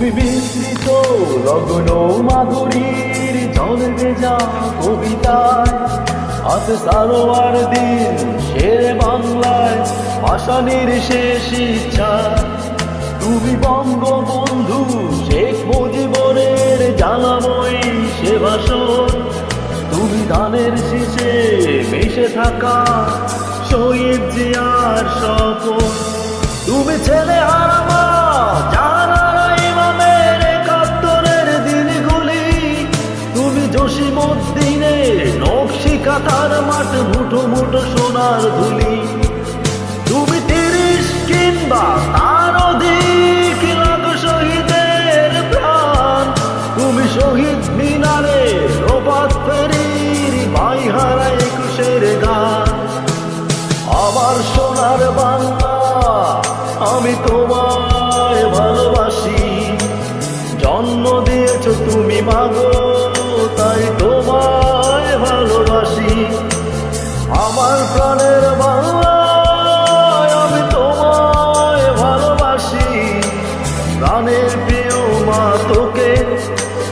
তুমি বিস্তৃত লগ্ন মাধুরীর জল ভেজা কবিতায়, আজ সারোয়ার দিন শের বাংলায় ভাষানির শেষ ইচ্ছা। তুমি বঙ্গবন্ধু শেখ মুজিবরের জ্বালাময়ী সে ভাষণ তুমি ধানের শীষে মিশে থাকা শহীদ জিয়ার স্বপন। তুমি ছেলে হারামা নকশি কাতার মাঠ মুঠো মুঠো সোনার ধুলি। তুমি তিরিশ কিংবা তার অধিক লাখ শহীদের প্রাণ। তুমি শহীদ মিনারে রোবাত ফেরির ভাই হারা একুশের গান। আমার সোনার বাংলা, আমি তোমায় তোকে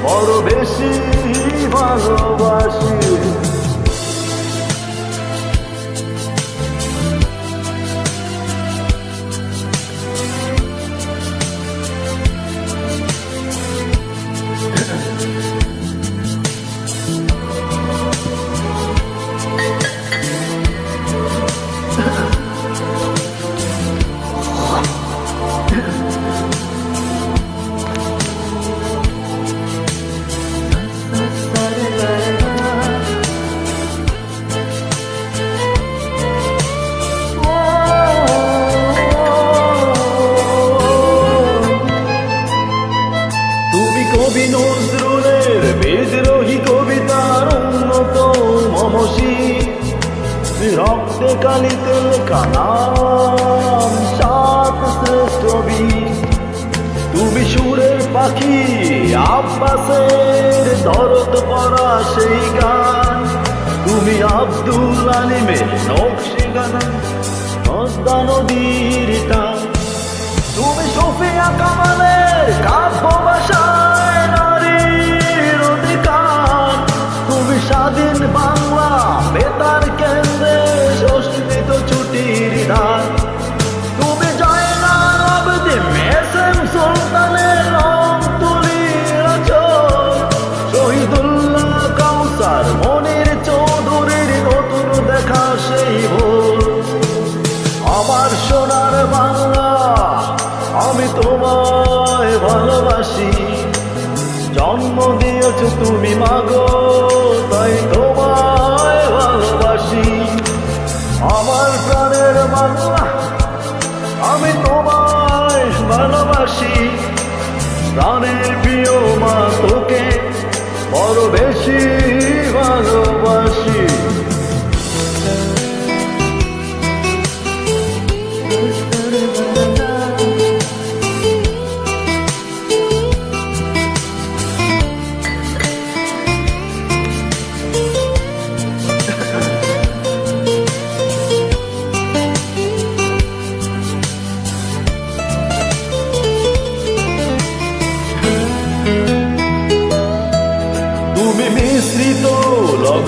বড় বেশি ভালোবাসি। কবি নজরুলের বিদ্রোহী কবিতার উন্নত মমসি রক্তে কালিতে লেখা নাম সাত শ্রেষ্ঠ বীর। তুমি সুরের পাখি, আব্বাসের দরদ পড়া সেই গান। তুমি আব্দুল আলিমের নকশি গানা পদ্মা নদীর টান। তুমি সোফিয়া কামালের কাব্য ভাষায় আমার সোনার বাংলা আমি তোমায় ভালোবাসি। জন্ম দিয়েছ তুমি মাগো।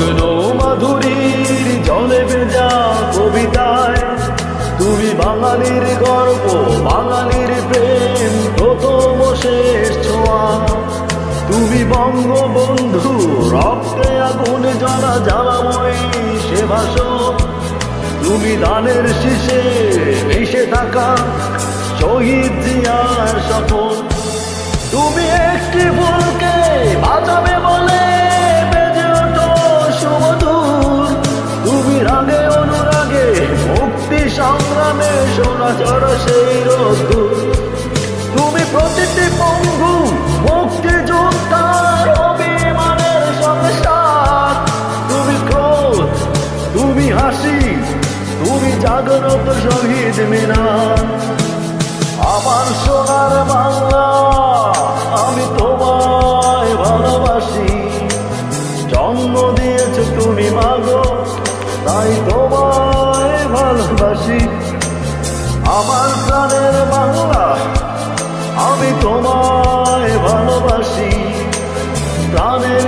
লগ্ন মাধুরীর জলে ভেজা কবিতায়, তুমি বাঙালির গর্ব, বাঙালির প্রেম, প্রথম শেষ ছোঁয়া। তুমি বঙ্গবন্ধু, রক্তে আগুন জ্বালা জ্বালাময়ী সে ভাষণ। তুমি দানের শীষে মিশে থাকা, শহীদ জিয়ার সফল তুমি একটি সোনা চড় সেই রোদ্দুর আমার প্রাণের বাংলা আমি তোমায় ভালোবাসি। প্রাণের